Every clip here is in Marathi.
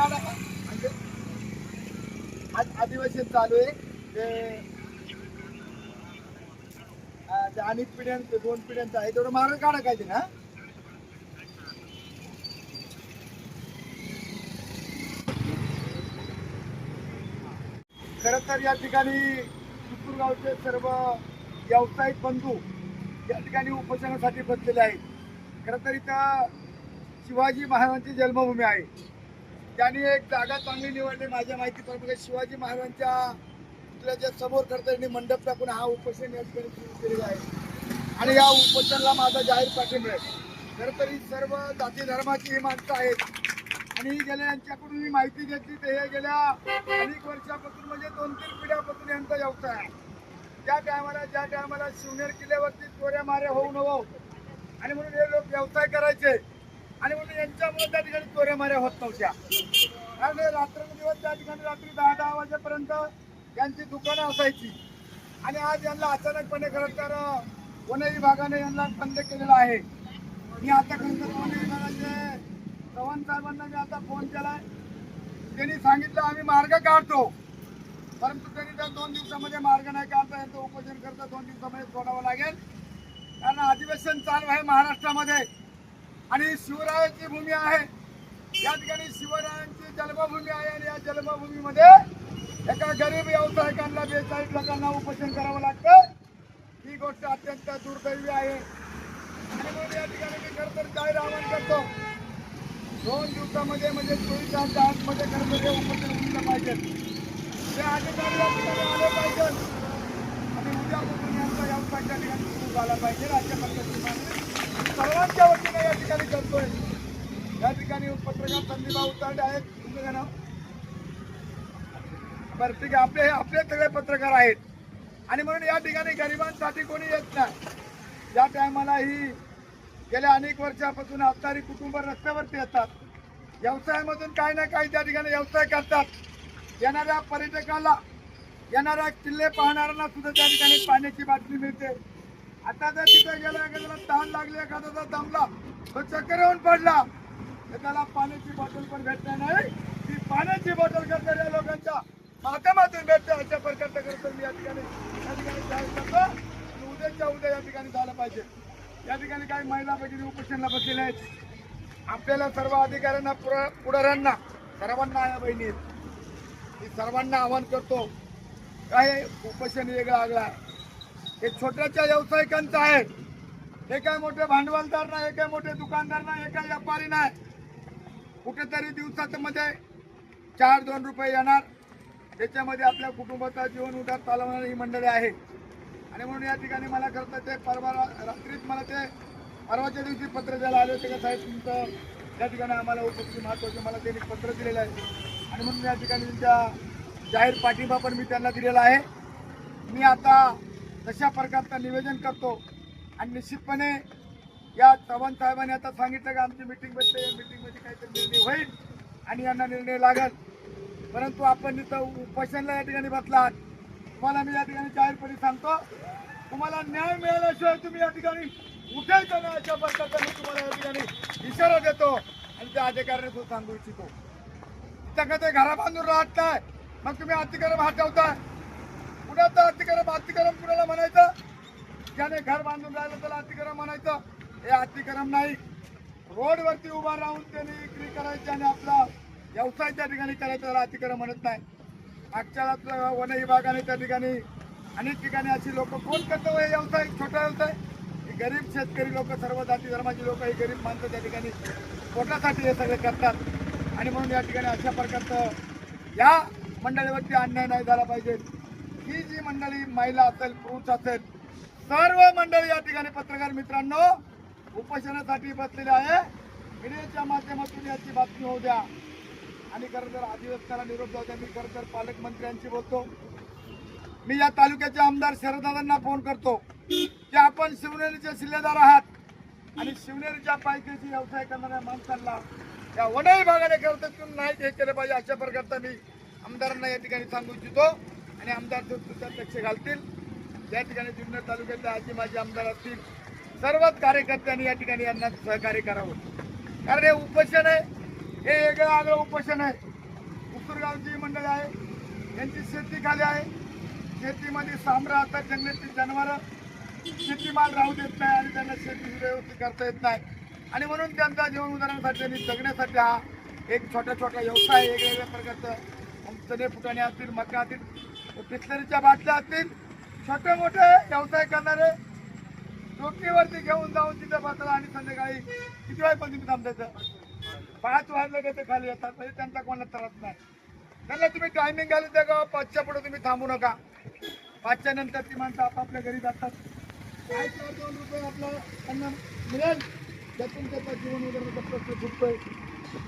म्हणजे आज अधिवेशन चालू आहे. ते अनेक पिढ्यांचं दोन पिढ्यांचं आहे. तेवढं मार्ग काढा काहीतरी ना खर तर या ठिकाणी चिपूर गावचे सर्व व्यावसायिक बंधू या ठिकाणी उपोषणासाठी बसलेले आहेत. खरं तर इथं शिवाजी महाराजांची जन्मभूमी आहे. त्यांनी एक जागा चांगली निवडली माझ्या माहितीप्रमाणे शिवाजी महाराजांच्या पुतळ्याच्या समोर खरं तर मंडप टाकून हा उपोषण या ठिकाणी सुरू केलेला आहे. आणि या उपोषणाला माझा जाहीर पाठिंबा आहे. खरं तर ही सर्व जाती धर्माची ही माणसं आहेत. आणि ही गेल्या यांच्याकडून मी माहिती घेतली तर हे गेल्या अनेक वर्षापासून म्हणजे दोन तीन पिढ्यापासून यांचा व्यवसाय आहे. ज्या टायमाला ज्या टायमाला शिवनेर किल्ल्यावरती चोऱ्या माऱ्या होऊ नको आणि म्हणून हे लोक व्यवसाय करायचे. आणि म्हणून यांच्यामुळे त्या ठिकाणी चोऱ्या माऱ्या होत नव्हत्या. आणि रात्रंदिवस त्या ठिकाणी रात्री दहा दहा वाजेपर्यंत यांची दुकानं असायची. आणि आज यांना अचानकपणे खरं तर वन विभागाने यांना बंद केलेलं आहे. मी आता खरं तर वन विभागाचे चव्हाण साहेबांना मी आता फोन केलाय. त्यांनी सांगितलं आम्ही मार्ग काढतो. परंतु त्यांनी त्या दोन दिवसामध्ये मार्ग नाही काढता यांचं उपोषण करता दोन दिवसामध्ये सोडावं लागेल. कारण अधिवेशन चालू आहे महाराष्ट्रामध्ये. आणि शिवरायाची भूमी आहे. या ठिकाणी शिवरायांची जन्मभूमी आहे आणि या जन्मभूमीमध्ये एका गरीब व्यावसायिकांना बेचाळीस लोकांना उपोषण करावं लागतं. ही गोष्ट अत्यंत दुर्दैवी आहे. आणि म्हणून या ठिकाणी मी खरं तर जाहीर आवाहन करतो दोन दिवसामध्ये म्हणजे चोवीस तासच्या आतमध्ये खरं तर हे उपोषण उठलं पाहिजे. ते अधिकारी या ठिकाणी आले पाहिजे. आणि उद्या उद्यापासून यांचा व्यवसाय त्या ठिकाणी सुरू झाला पाहिजे. राज्य पद्धती सर्वांच्या वतीने ठिकाणी करतोय. या ठिकाणी पत्रकार संदीपा उतारडे आहेत. तुमचं नाव? बरं ठीक आहे. आपले हे आपले सगळे पत्रकार आहेत. आणि म्हणून या ठिकाणी गरिबांसाठी कोणी येत नाही. या टायमाला ही गेल्या अनेक वर्षापासून असणारी कुटुंब रस्त्यावरती येतात. व्यवसायामधून काही ना काही त्या ठिकाणी व्यवसाय करतात. येणाऱ्या पर्यटकाला येणाऱ्या किल्ले पाहणाऱ्यांना सुद्धा त्या ठिकाणी पाण्याची बाटली मिळते. आता जर तिथे गेला एखाद्याला तहान लागली एखाद्याचा दमला तो चक्कर येऊन पडला. तर त्याला पाण्याची बॉटल पण भेटणार नाही. ती पाण्याची बॉटल करणाऱ्या लोकांच्या माध्यमातून भेटते. अशा प्रकारचं करतो मी या ठिकाणी. या ठिकाणी जाहीर करतो? आणि उद्याच्या उद्या या ठिकाणी झालं पाहिजे. या ठिकाणी काही महिला भगिनी उपोषणला बसलेल्या आहेत. आपल्याला सर्व अधिकाऱ्यांना पुढाऱ्यांना सर्वांना या बहिणी मी सर्वांना आवाहन करतो काय उपोषण वेगळं आगळा आहे. हे छोट्याच्या व्यावसायिकांचं आहे. हे काय मोठे भांडवलदार नाही हे काय मोठे दुकानदार नाही हे काय व्यापारी नाही. कुठेतरी दिवसाच्या मध्ये चार दोन रुपये येणार. त्याच्यामध्ये आपल्या कुटुंबाचा जीवन उदार चालवणारी ही मंडळी आहे. आणि म्हणून या ठिकाणी मला खरं तर ते परवा रात्रीच मला ते परवाच्या दिवशी पत्र द्यायला आले होते का साहेब तुमचं या ठिकाणी आम्हाला उपस्थिती महत्त्वाचे मला त्यांनी पत्र दिलेलं आहे. आणि म्हणून या ठिकाणी त्यांच्या जाहीर पाठिंबा पण मी त्यांना दिलेला आहे. मी आता तशा प्रकारचं निवेदन करतो. आणि निश्चितपणे या चव्हाण साहेबांनी आता सांगितलं की आमची मिटिंग बसते या मिटिंगमध्ये काहीतरी निर्णय होईल आणि यांना निर्णय लागेल. परंतु आपण इथं उपोषणला या ठिकाणी बसलात. तुम्हाला मी या ठिकाणी जाहीरपणे सांगतो तुम्हाला न्याय मिळाल्याशिवाय तुम्ही या ठिकाणी उठायचं नाही अशा प्रकारचा मी तुम्हाला या ठिकाणी इशारा देतो आणि त्या अधिकाऱ्याने तो सांगू इच्छितो. इथं ते घरा बांधून राहत नाही मग तुम्ही अतिक्रम हटवताय कुणाचं अतिक्रम अतिक्रम कुणाला म्हणायचं? ज्याने घर बांधून राहिलं त्याला अतिक्रम म्हणायचं हे अतिक्रम नाही. रोडवरती उभा राहून त्यांनी विक्री करायची आणि आपला व्यवसाय त्या ठिकाणी करायचा त्याला अतिक्रम म्हणत नाही. मागच्या वन विभागाने त्या ठिकाणी अनेक ठिकाणी अशी लोक कोण करतो हे व्यवसाय छोटा व्यवसाय. हे गरीब शेतकरी लोक सर्व जाती धर्माची लोक ही गरीब माणसं त्या ठिकाणी पोटासाठी हे सगळे करतात. आणि म्हणून या ठिकाणी अशा प्रकारचं या मंडळीवरती अन्याय नाही झाला पाहिजे. ही जी मंडळी महिला असेल पुरुष असेल सर्व मंडळी या ठिकाणी पत्रकार मित्रांनो उपोषणासाठी बसलेले आहे. मीडियाच्या माध्यमातून याची बातमी होऊ द्या. आणि खरं तर अधिवेशनाला निरोप जाऊ द्या. मी खरं तर पालकमंत्र्यांशी बोलतो. मी या तालुक्याचे आमदार शरदादांना फोन करतो की आपण शिवनेरीचे शिल्लेदार आहात. आणि शिवनेरीच्या पायथ्याशी व्यवसाय करणाऱ्या माणसांना या वनही भागाने कर्तव्यातून नाही हे केलं पाहिजे अशा प्रकारचा मी आमदारांना या ठिकाणी सांगू इच्छितो. आणि आमदार तुमच्या लक्ष घालतील या ठिकाणी जुन्नर तालुक्यातले आजी माझे आमदार असतील सर्वच कार्यकर्त्यांनी या ठिकाणी यांना सहकार्य करावं. कारण हे उपोषण आहे हे वेगळं आगळं उपोषण आहे. उसूरगावची मंडळ आहे यांची शेती खाली आहे. शेतीमध्ये सांभर आता जंगलातील जनावरं शेतीमाल राहू देत नाही आणि त्यांना शेती व्यवस्थित करता येत नाही. आणि म्हणून त्यांचा जीवन उदाहरणासाठी आणि जगण्यासाठी हा एक छोटा छोटा व्यवसाय वेगवेगळ्या प्रकारचं. चणे फुटाणे असतील मका असतील बिस्लरीच्या बाटल्या असतील छोटे मोठे व्यवसाय करणारे टोकीवरती घेऊन जाऊन तिथे बसला आणि संध्याकाळी किती वेळ पण तुम्ही थांबतायचं पाच वाजले का ते खाली येतात. म्हणजे त्यांचा कोणाला त्रास नाही. त्यांना तुम्ही टायमिंग घालून द्या का पाचच्या पुढे तुम्ही थांबू नका. पाचच्या नंतर ती माणसं आपापल्या घरी जातात. काय चार दोन रुपये आपलं त्यांना मिळेल. त्यातून त्याचा जीवन उदाहरणाचा प्रश्न सुटतोय.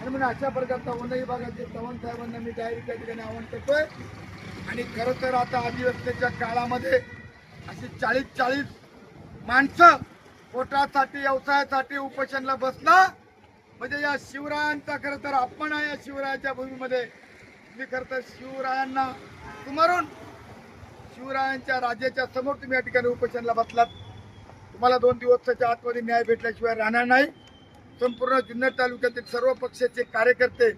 आणि म्हणून अशा प्रकारचा वनही विभागाचे चव्हाण साहेबांना मी डायरी त्या ठिकाणी आव्हान करतोय आणि खरं तर आता अधिव्यवस्थेच्या काळामध्ये अशी चाळीस चाळीस माणसं पोटासाठी व्यवसायासाठी उपोषणला बसणं म्हणजे या शिवरायांचा खरं तर आपण आहे या शिवरायाच्या भूमीमध्ये. तुम्ही खरं तर शिवरायांना सुमारून शिवरायांच्या राज्याच्या समोर तुम्ही या ठिकाणी उपोषणला बसलात. तुम्हाला दोन दिवसाच्या आतमध्ये न्याय भेटल्याशिवाय राहणार नाही. संपूर्ण जुन्नर तालुक्यातील सर्व पक्षाचे कार्यकर्ते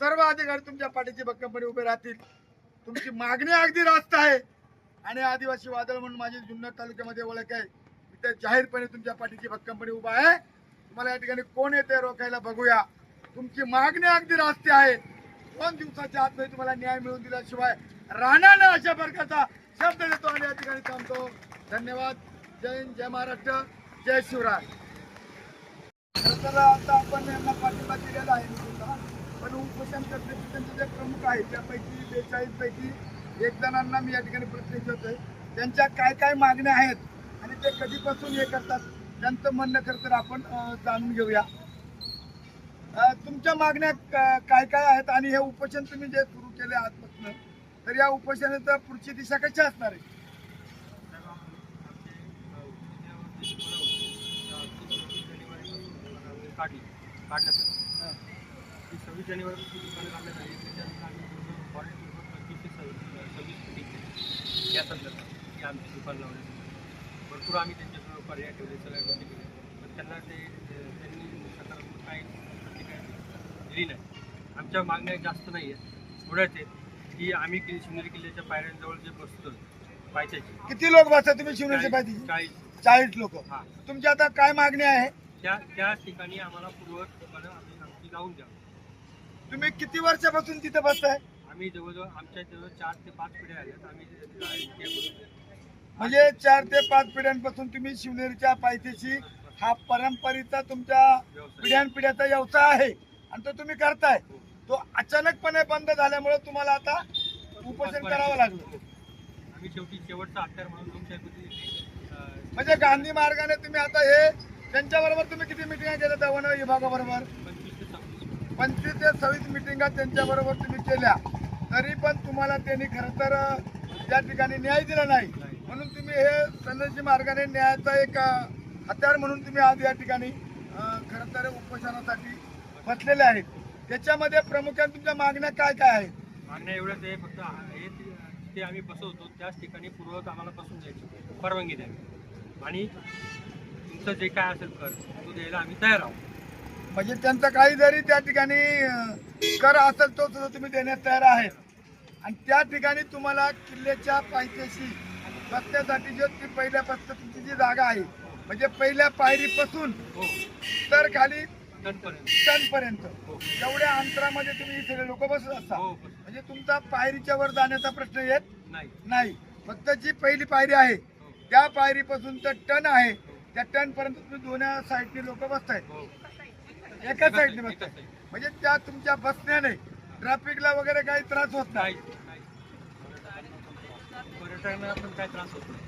सर्व अधिकारी तुमच्या पाठीची भक्कमपणे उभे राहतील. तुमची मागणी अगदी रास्त आहे. आणि आदिवासी वादळ म्हणून माझी जुन्नर तालुक्यामध्ये ओळख आहे. मी त्या जाहीरपणे तुमच्या पाठीची भक्कमपणे उभा आहे. तुम्हाला या ठिकाणी कोण येते रोखायला बघूया. तुमची मागणी अगदी रास्ते आहे. दोन दिवसाच्या आतमध्ये तुम्हाला न्याय मिळवून दिल्याशिवाय राहणार नाही अशा प्रकारचा शब्द देतो आणि या ठिकाणी थांबतो. धन्यवाद. जय हिंद जय महाराष्ट्र जय शिवराय. तर आता आपण यांना पाठिंबा दिलेला आहे. पण उपोषण करण्याचे त्यांचे जे प्रमुख आहेत त्यापैकी बेचाळीस पैकी एक जणांना मी या ठिकाणी प्रश्न आहे त्यांच्या काय काय मागण्या आहेत आणि ते कधीपासून हे करतात त्यांचं म्हणणं खरं तर आपण जाणून घेऊया. तुमच्या मागण्या काय काय आहेत आणि हे उपोषण तुम्ही जे सुरू केले आजपासून तर या उपोषणाचा पुढची दिशा कशी असणार आहे? काढली काढण्यात ती सव्वीस जानेवारीपासून दुकानं काढण्यात आली. त्याच्यानंतर आम्ही पूर्ण फॉरेन पूर्ण पंचवीस ते सव्वीस सव्वीस केली. या संदर्भात की आमची दुकान लावण्यासाठी भरपूर आम्ही त्यांच्यासमोर पर्याय ठेवले सगळ्या गोष्टी केल्या. पण त्यांना ते त्यांनी सकारात्मक काही प्रतिक्रिया दिली. नाही. आमच्या मागण्या जास्त नाही आहेत. थोड्याच आहेत की आम्ही किल्ले शिवनेरी किल्ल्याच्या पायऱ्यांजवळ जे बसतो पायथ्याची किती लोक बसता तुम्ही शिवनेरच्या पाहिजे चाळीस. चाळीस लोक. हां. तुमची आता काय मागणी आहे? त्या त्या ठिकाणी आम्हाला दुकानं आम्ही आमची लावून द्या तुम्ही किती वर्षापासून तिथे बसताय? आम्ही जवळजवळ आमच्या जवळ चार ते पाच पिढ्या आल्यात. आम्ही म्हणजे चार ते पाच पिढ्यांपासून तुम्ही शिवनेरीच्या पायथ्याशी हा परंपरेचा तुमच्या व्यवसाय. पिढ्यानपिढ्याचा व्यवसाय आहे. आणि तो तुम्ही करताय. तो अचानकपणे बंद झाल्यामुळे तुम्हाला आता उपोषण करावं लागलं. आम्ही शेवटी शेवटचा अत्यार म्हणून म्हणजे गांधी मार्गाने तुम्ही आता हे त्यांच्याबरोबर तुम्ही किती मिटिंगा केल्या त्या वन विभागाबरोबर पंचवीस ते सव्वीस मिटिंगा त्यांच्याबरोबर तुम्ही केल्या. तरी पण तुम्हाला त्यांनी खरं तर त्या ठिकाणी न्याय दिला नाही. म्हणून तुम्ही हे संघर्षी मार्गाने न्यायाचा एक हत्यार म्हणून तुम्ही आज या ठिकाणी खरं तर उपोषणासाठी बसलेले आहेत. त्याच्यामध्ये प्रामुख्याने तुमच्या मागण्या काय काय आहेत? मागण्या एवढ्याच आहे फक्त ते- ते आम्ही बसवतो त्याच ठिकाणी पूर्वक आम्हाला बसून द्यायची परवानगी द्यावी. आणि तुमचं जे काय असेल कर तो द्यायला आम्ही तयार आहोत. म्हणजे त्यांचा काही जरी त्या ठिकाणी कर असेल तो सुद्धा तुम्ही देण्यास तयार आहेत आणि त्या ठिकाणी तुम्हाला किल्ल्याच्या पायथ्याशी बसण्यासाठी जो ती पहिल्या बसता तुमची जी जागा आहे म्हणजे पहिल्या पायरीपासून हो. तर खाली टनपर्यंत हो. एवढ्या अंतरामध्ये तुम्ही सगळे लोक बसत असता. हो. म्हणजे तुमचा पायरीच्या वर जाण्याचा प्रश्न येत नाही. नाही. फक्त जी पहिली पायरी आहे त्या पायरीपासून तर टन आहे. त्या टन पर्यंत तुम्ही दोन्ही साईडने लोक बसतायत. हो. एका साईडने बसताय. म्हणजे त्या तुमच्या बसण्याने ट्रॅफिकला वगैरे काही त्रास होत नाही. नाही नाही. पर्यटकांना पण काय त्रास होत नाही.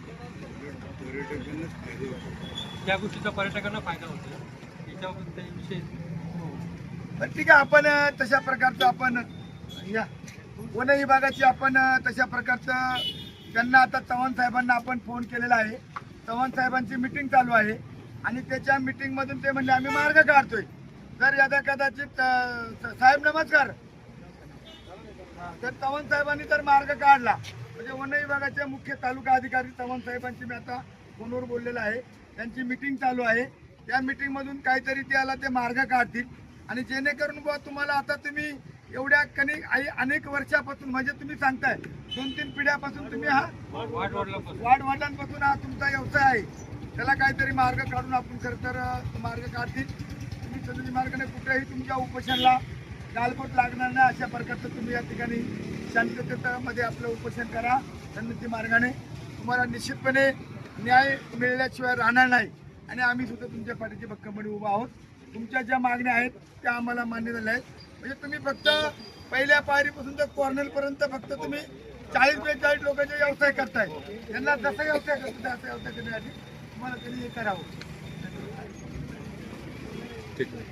त्या गोष्टीचा पर्यटकांना फायदा होतो. विषय हो. पण ठीक आहे आपण तशा प्रकारचं आपण या. वन विभागाची आपण तशा प्रकारचं त्यांना आता चव्हाण साहेबांना आपण फोन केलेला आहे. चव्हाण साहेबांची मिटिंग चालू आहे. आणि त्याच्या meeting मधून ते म्हणले आम्ही मार्ग काढतोय. जर यदा कदाचित साहेब नमस्कार. तर चव्हाण साहेबांनी जर मार्ग काढला. म्हणजे वन विभागाचे मुख्य तालुका अधिकारी चव्हाण साहेबांची मी आता फोनवर बोललेलं आहे. त्यांची मिटिंग चालू आहे. त्या मिटिंगमधून काहीतरी त्याला ते मार्ग काढतील. आणि जेणेकरून बुवा तुम्हाला आता तुम्ही एवढ्या कनेक आई- अनेक वर्षापासून म्हणजे तुम्ही सांगताय दोन तीन पिढ्यापासून तुम्ही हा वाट वाढल्यापासून वाढ हा तुमचा व्यवसाय आहे. त्याला काहीतरी मार्ग काढून आपण खरं तर मार्ग काढतील. पद्धती मार्गाने कुठेही तुमच्या उपोषणाला गालबोट लागणार नाही अशा प्रकारचं तुम्ही या ठिकाणी शांततेमध्ये आपलं उपोषण करा सन्नती मार्गाने. तुम्हाला निश्चितपणे न्याय मिळल्याशिवाय राहणार नाही. आणि आम्ही सुद्धा तुमच्या पाठीची भक्कमपणे उभा आहोत. तुमच्या ज्या मागण्या आहेत त्या आम्हाला मान्य झाल्या आहेत. म्हणजे तुम्ही फक्त पहिल्या पायरीपासून तर कॉर्नरपर्यंत फक्त तुम्ही चाळीस बेचाळीस लोकांचे व्यवसाय करताय. त्यांना जसा व्यवसाय करतो तसा व्यवसाय करण्यासाठी तुम्हाला तरी हे करावं. ठीक आहे